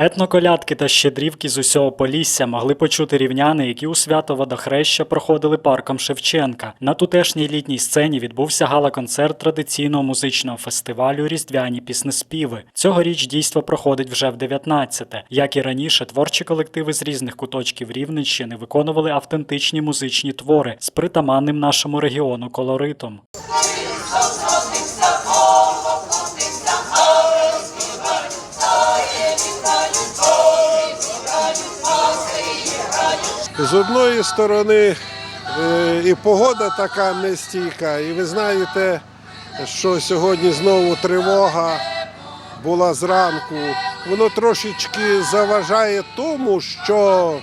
Етноколядки та щедрівки з усього Полісся могли почути рівняни, які у свято водохреща проходили парком Шевченка. На тутешній літній сцені відбувся гала-концерт традиційного музичного фестивалю Різдвяні піснеспіви. Цьогоріч дійство проходить вже в 19-те. Як і раніше, творчі колективи з різних куточків Рівненщини виконували автентичні музичні твори з притаманним нашому регіону колоритом. З одної сторони е, і погода така нестійка, і ви знаєте, що сьогодні знову тривога була зранку. Воно трошечки заважає тому, що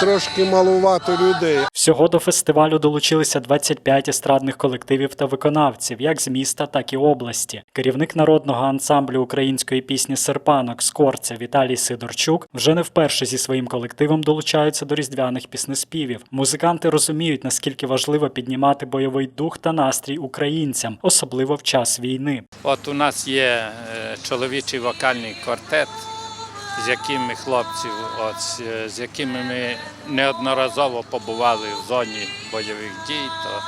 трошки малувато людей. Всього до фестивалю долучилися 25 естрадних колективів та виконавців, як з міста, так і області. Керівник народного ансамблю української пісні Серпанок Скорця Віталій Сидорчук вже не вперше зі своїм колективом долучаються до різдвяних піснеспівів. Музиканти розуміють, наскільки важливо піднімати бойовий дух та настрій українцям, особливо в час війни. От у нас є е, чоловічий вокальний квартет, з якими хлопців, от, з- якими ми неодноразово побували в зоні бойових дій, то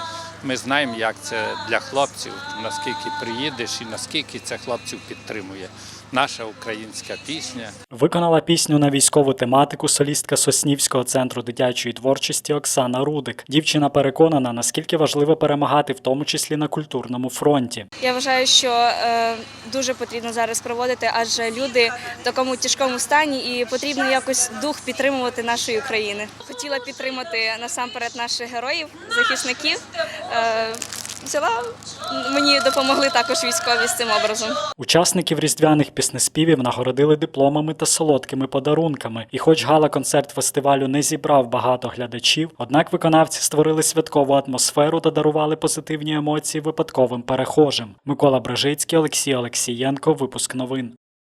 ми знаємо, як це для хлопців, наскільки приїдеш і наскільки це хлопців підтримує. Наша українська пісня. Виконала пісню на військову тематику солістка Соснівського центру дитячої творчості Оксана Рудик. Дівчина переконана, наскільки важливо перемагати, в тому числі на культурному фронті. Я вважаю, що е, дуже потрібно зараз проводити, адже люди в такому тяжкому стані і потрібно якось дух підтримувати нашої країни. Хотіла підтримати насамперед наших героїв, захисників. Е, взяла мені допомогли також військові з цим образом. Учасників різдвяних піснеспівів нагородили дипломами та солодкими подарунками. І хоч гала-концерт фестивалю не зібрав багато глядачів, однак виконавці створили святкову атмосферу та дарували позитивні емоції випадковим перехожим. Микола Брежицький, Олексій Олексієнко, випуск новин.